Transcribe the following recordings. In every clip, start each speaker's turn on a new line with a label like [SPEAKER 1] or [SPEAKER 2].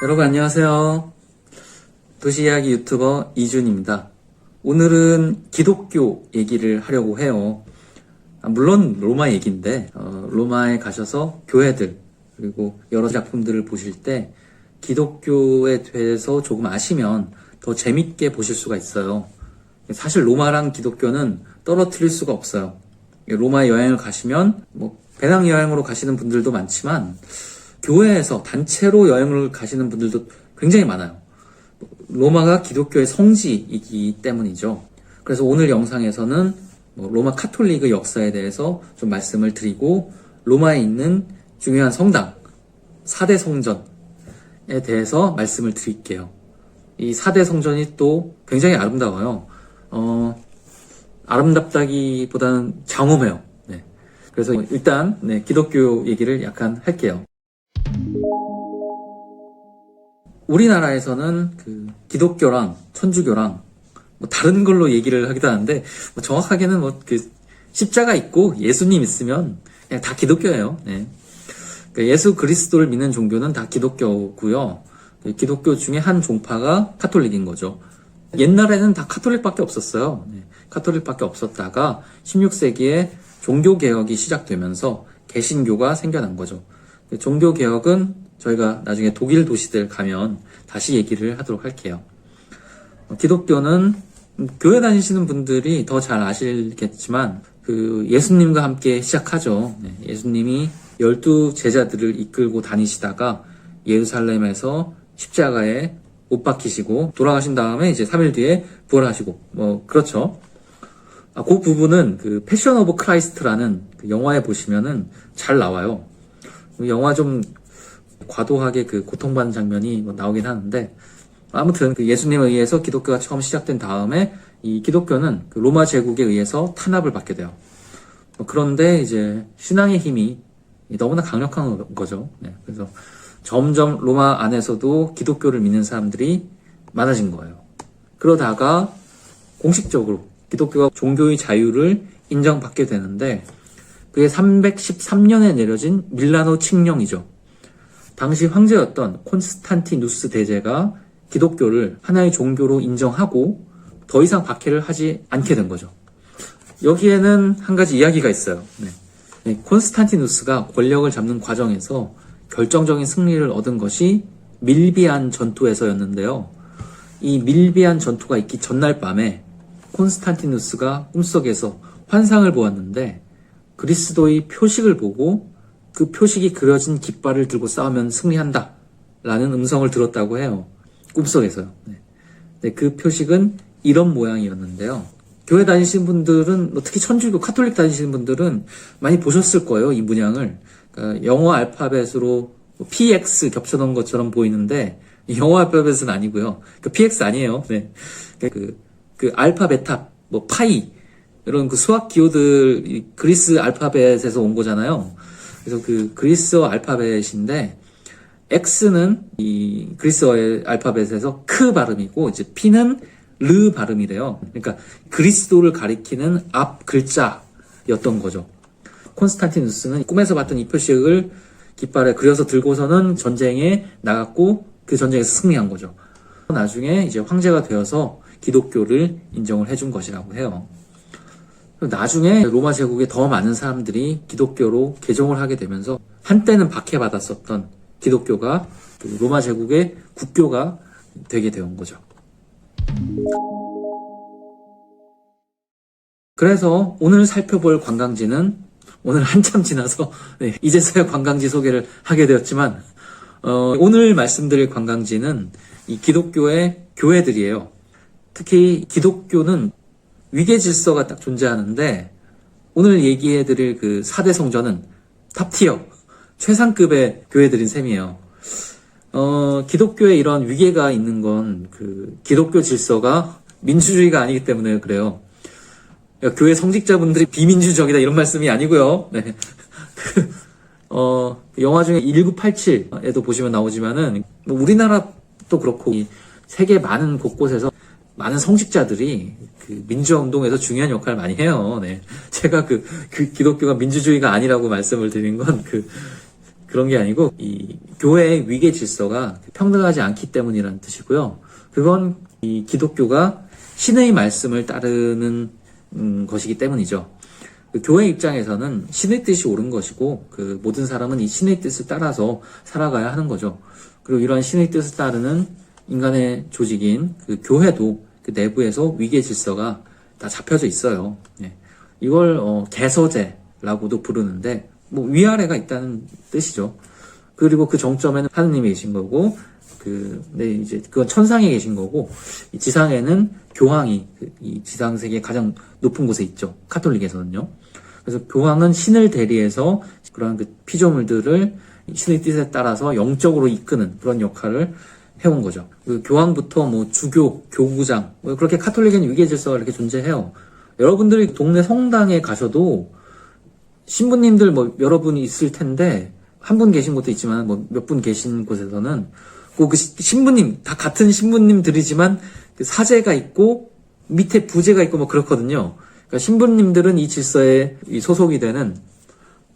[SPEAKER 1] 여러분 안녕하세요. 도시 이야기 유튜버 이준입니다. 오늘은 기독교 얘기를 하려고 해요. 아, 물론 로마 얘기인데 어, 로마에 가셔서 교회들 그리고 여러 작품들을 보실 때 기독교에 대해서 조금 아시면 더 재밌게 보실 수가 있어요. 사실 로마랑 기독교는 떨어뜨릴 수가 없어요. 로마 여행을 가시면 뭐 배낭 여행으로 가시는 분들도 많지만 교회에서 단체로 여행을 가시는 분들도 굉장히 많아요. 로마가 기독교의 성지이기 때문이죠. 그래서 오늘 영상에서는 뭐 로마 카톨릭의 역사에 대해서 좀 말씀을 드리고 로마에 있는 중요한 성당 4대 성전에 대해서 말씀을 드릴게요. 이 4대 성전이 또 굉장히 아름다워요. 어, 아름답다기보다는 장엄해요. 네. 그래서 일단 네, 기독교 얘기를 약간 할게요. 우리나라에서는 그 기독교랑 천주교랑 뭐 다른 걸로 얘기를 하기도 하는데 뭐 정확하게는 뭐 그 십자가 있고 예수님 있으면 그냥 다 기독교예요. 네. 그 예수 그리스도를 믿는 종교는 다 기독교고요. 그 기독교 중에 한 종파가 카톨릭인 거죠. 옛날에는 다 카톨릭밖에 없었어요. 네. 카톨릭밖에 없었다가 16세기에 종교 개혁이 시작되면서 개신교가 생겨난 거죠. 종교 개혁은 저희가 나중에 독일 도시들 가면 다시 얘기를 하도록 할게요. 어, 기독교는 교회 다니시는 분들이 더 잘 아시겠지만 그 예수님과 함께 시작하죠. 네, 예수님이 열두 제자들을 이끌고 다니시다가 예루살렘에서 십자가에 못 박히시고 돌아가신 다음에 이제 3일 뒤에 부활하시고 뭐 그렇죠. 아, 그 부분은 그 패션 오브 크라이스트라는 그 영화에 보시면은 잘 나와요. 그 영화 좀 과도하게 그 고통받는 장면이 뭐 나오긴 하는데 아무튼 그 예수님에 의해서 기독교가 처음 시작된 다음에 이 기독교는 그 로마 제국에 의해서 탄압을 받게 돼요. 뭐 그런데 이제 신앙의 힘이 너무나 강력한 거죠. 네, 그래서 점점 로마 안에서도 기독교를 믿는 사람들이 많아진 거예요. 그러다가 공식적으로 기독교가 종교의 자유를 인정받게 되는데 그게 313년에 내려진 밀라노 칙령이죠. 당시 황제였던 콘스탄티누스 대제가 기독교를 하나의 종교로 인정하고 더 이상 박해를 하지 않게 된 거죠. 여기에는 한 가지 이야기가 있어요. 네. 네, 콘스탄티누스가 권력을 잡는 과정에서 결정적인 승리를 얻은 것이 밀비안 전투에서였는데요. 이 밀비안 전투가 있기 전날 밤에 콘스탄티누스가 꿈속에서 환상을 보았는데 그리스도의 표식을 보고 그 표식이 그려진 깃발을 들고 싸우면 승리한다. 라는 음성을 들었다고 해요. 꿈속에서요. 네. 네, 그 표식은 이런 모양이었는데요. 교회 다니시는 분들은, 뭐 특히 천주교 카톨릭 다니시는 분들은 많이 보셨을 거예요. 이 문양을. 그러니까 영어 알파벳으로 PX 겹쳐놓은 것처럼 보이는데, 영어 알파벳은 아니고요. 그 PX 아니에요. 네. 그, 그 알파, 베타, 뭐 파이, 이런 그 수학 기호들 이 그리스 알파벳에서 온 거잖아요. 그래서 그 그리스어 알파벳인데 X는 이 그리스어의 알파벳에서 크 발음이고 이제 P는 르 발음이래요. 그러니까 그리스도를 가리키는 앞 글자였던 거죠. 콘스탄티누스는 꿈에서 봤던 이 표식을 깃발에 그려서 들고서는 전쟁에 나갔고 그 전쟁에서 승리한 거죠. 나중에 이제 황제가 되어서 기독교를 인정을 해준 것이라고 해요. 나중에 로마 제국에 더 많은 사람들이 기독교로 개종을 하게 되면서 한때는 박해받았었던 기독교가 그 로마 제국의 국교가 되게 되온 거죠. 그래서 오늘 살펴볼 관광지는 오늘 한참 지나서 네, 이제서야 관광지 소개를 하게 되었지만 어, 오늘 말씀드릴 관광지는 이 기독교의 교회들이에요. 특히 기독교는 위계 질서가 딱 존재하는데 오늘 얘기해 드릴 그 4대 성전은 탑티어 최상급의 교회들인 셈이에요. 어, 기독교에 이런 위계가 있는 건 그 기독교 질서가 민주주의가 아니기 때문에 그래요. 그러니까 교회 성직자분들이 비민주적이다 이런 말씀이 아니고요. 네. 그, 어, 영화 중에 1987에도 보시면 나오지만은 뭐 우리나라도 그렇고 세계 많은 곳곳에서 많은 성직자들이 그 민주화 운동에서 중요한 역할을 많이 해요. 네. 제가 그, 그 기독교가 민주주의가 아니라고 말씀을 드린 건 그, 그런 게 아니고 이 교회의 위계 질서가 평등하지 않기 때문이라는 뜻이고요. 그건 이 기독교가 신의 말씀을 따르는 음, 것이기 때문이죠. 그 교회 입장에서는 신의 뜻이 옳은 것이고 그 모든 사람은 이 신의 뜻을 따라서 살아가야 하는 거죠. 그리고 이러한 신의 뜻을 따르는 인간의 조직인 그 교회도 그 내부에서 위계 질서가 다 잡혀져 있어요. 예. 이걸 어, 개서제라고도 부르는데 뭐 위아래가 있다는 뜻이죠. 그리고 그 정점에는 하느님이 계신 거고 그, 네, 이제, 그건 천상에 계신 거고, 이 지상에는 교황이, 그, 이 지상 세계 가장 높은 곳에 있죠. 카톨릭에서는요. 그래서 교황은 신을 대리해서 그러한 그 피조물들을 신의 뜻에 따라서 영적으로 이끄는 그런 역할을 해온 거죠. 그 교황부터 뭐 주교, 교구장, 뭐 그렇게 카톨릭에는 위계 질서가 이렇게 존재해요. 여러분들이 동네 성당에 가셔도 신부님들 뭐 여러분이 있을 텐데 한 분 계신 곳도 있지만 뭐 몇 분 계신 곳에서는 그 시- 신부님 다 같은 신부님들이지만 그 사제가 있고 밑에 부제가 있고 뭐 그렇거든요. 그러니까 신부님들은 이 질서에 이 소속이 되는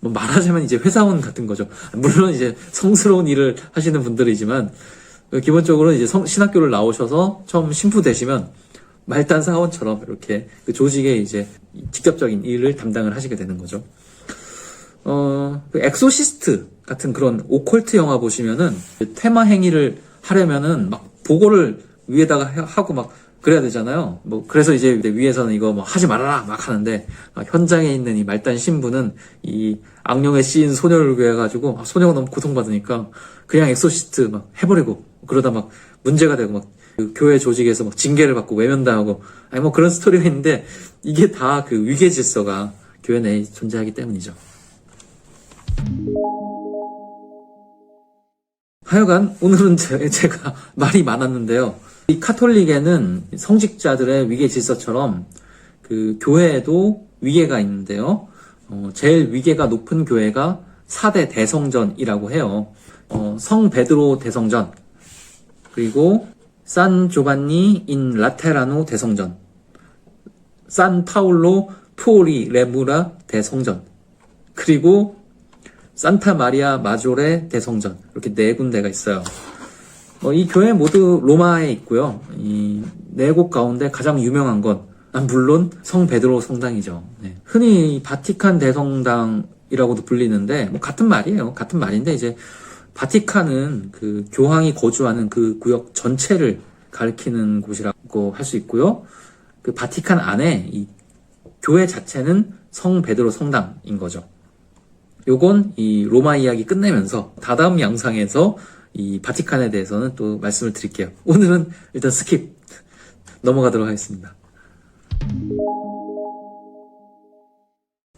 [SPEAKER 1] 뭐 말하자면 이제 회사원 같은 거죠. 물론 이제 성스러운 일을 하시는 분들이지만 그 기본적으로 이제 성- 신학교를 나오셔서 처음 신부 되시면 말단 사원처럼 이렇게 그 조직의 이제 직접적인 일을 담당을 하시게 되는 거죠. 어, 그 엑소시스트 같은 그런 오컬트 영화 보시면은 그 테마 행위를 하려면은 막 보고를 위에다가 해- 하고 막 그래야 되잖아요. 뭐 그래서 이제 위에서는 이거 뭐 하지 말아라 막 하는데 아, 현장에 있는 이 말단 신부는 이 악령에 씌인 소녀를 구해가지고 아, 소녀가 너무 고통받으니까 그냥 엑소시스트 막 해버리고 그러다 막 문제가 되고 막 그 교회 조직에서 막 징계를 받고 외면당하고 아니 뭐 그런 스토리가 있는데 이게 다 그 위계 질서가 교회 내에 존재하기 때문이죠. 하여간 오늘은 제, 제가 말이 많았는데요. 이 카톨릭에는 성직자들의 위계 질서처럼 그 교회에도 위계가 있는데요. 어, 제일 위계가 높은 교회가 4대 대성전이라고 해요. 어, 성 베드로 대성전, 그리고 산 조반니 인 라테라노 대성전, 산 파울로 푸오리 레무라 대성전, 그리고 산타 마리아 마조레 대성전 이렇게 네 군데가 있어요. 어, 이 교회 모두 로마에 있고요. 이 네 곳 가운데 가장 유명한 건 아, 물론 성 베드로 성당이죠. 네. 흔히 바티칸 대성당이라고도 불리는데 뭐 같은 말이에요. 같은 말인데 이제 바티칸은 그 교황이 거주하는 그 구역 전체를 가리키는 곳이라고 할 수 있고요. 그 바티칸 안에 이 교회 자체는 성 베드로 성당인 거죠. 요건 이 로마 이야기 끝내면서 다다음 영상에서 이 바티칸에 대해서는 또 말씀을 드릴게요. 오늘은 일단 스킵 넘어가도록 하겠습니다.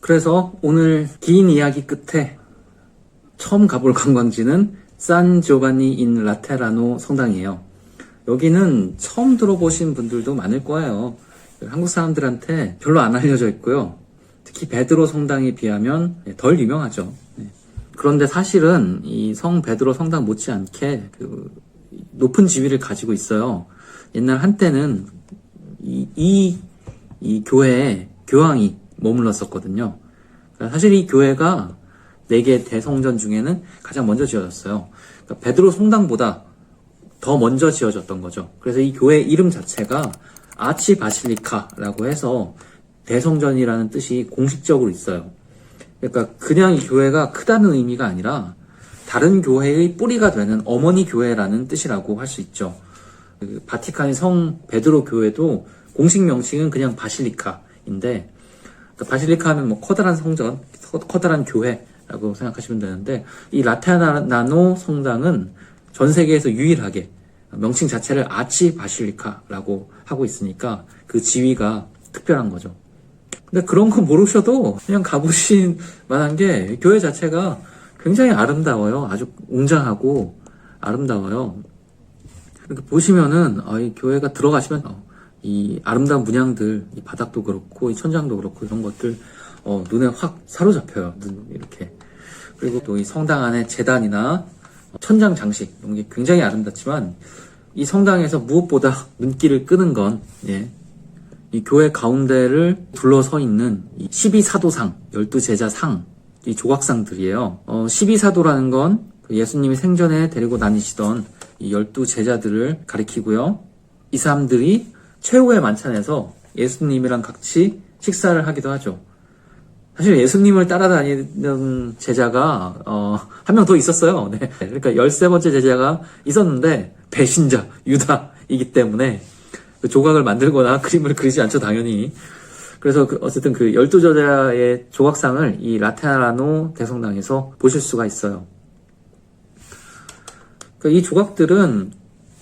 [SPEAKER 1] 그래서 오늘 긴 이야기 끝에 처음 가볼 관광지는 산 조바니 인 라테라노 성당이에요. 여기는 처음 들어보신 분들도 많을 거예요. 한국 사람들한테 별로 안 알려져 있고요. 특히 베드로 성당에 비하면 덜 유명하죠. 네. 그런데 사실은 이 성 베드로 성당 못지않게 그 높은 지위를 가지고 있어요. 옛날 한때는 이, 이, 이 교회에 교황이 머물렀었거든요. 그러니까 사실 이 교회가 네 개 대성전 중에는 가장 먼저 지어졌어요. 그러니까 베드로 성당보다 더 먼저 지어졌던 거죠. 그래서 이 교회 이름 자체가 아치 바실리카라고 해서 대성전이라는 뜻이 공식적으로 있어요. 그러니까 그냥 이 교회가 크다는 의미가 아니라 다른 교회의 뿌리가 되는 어머니 교회라는 뜻이라고 할 수 있죠. 그 바티칸의 성 베드로 교회도 공식 명칭은 그냥 바실리카인데 그러니까 바실리카 하면 뭐 커다란 성전, 커- 커다란 교회라고 생각하시면 되는데 이 라테나노 성당은 전 세계에서 유일하게 명칭 자체를 아치 바실리카라고 하고 있으니까 그 지위가 특별한 거죠. 근데 그런 거 모르셔도 그냥 가보신 만한 게 교회 자체가 굉장히 아름다워요. 아주 웅장하고 아름다워요. 이렇게 보시면은 아, 이 교회가 들어가시면 어, 이 아름다운 문양들, 이 바닥도 그렇고 이 천장도 그렇고 이런 것들 어, 눈에 확 사로잡혀요. 눈 이렇게. 그리고 또 이 성당 안에 재단이나 천장 장식 이런 게 굉장히 아름답지만 이 성당에서 무엇보다 눈길을 끄는 건 예, 이 교회 가운데를 둘러서 있는 이 12사도상, 12제자상 이 조각상들이에요. 어, 12사도라는 건그 예수님이 생전에 데리고 다니시던 이 열두 제자들을 가리키고요. 이 사람들이 최후의 만찬에서 예수님이랑 같이 식사를 하기도 하죠. 사실 예수님을 따라다니는 제자가 어, 한 명 더 있었어요. 네. 그러니까 열세 번째 제자가 있었는데 배신자 유다이기 때문에 그 조각을 만들거나 그림을 그리지 않죠 당연히. 그래서 그 어쨌든 그 열두 제자의 조각상을 이 라테나노 대성당에서 보실 수가 있어요. 그러니까 이 조각들은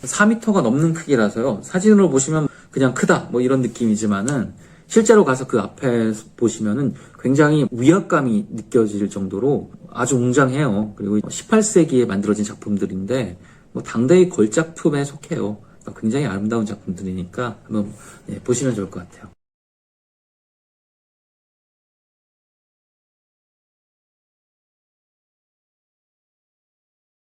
[SPEAKER 1] 4m가 넘는 크기라서요. 사진으로 보시면 그냥 크다 뭐 이런 느낌이지만은 실제로 가서 그 앞에 보시면은 굉장히 위압감이 느껴질 정도로 아주 웅장해요. 그리고 18세기에 만들어진 작품들인데 뭐 당대의 걸작품에 속해요. 굉장히 아름다운 작품들이니까 한번 예, 보시면 좋을 것 같아요.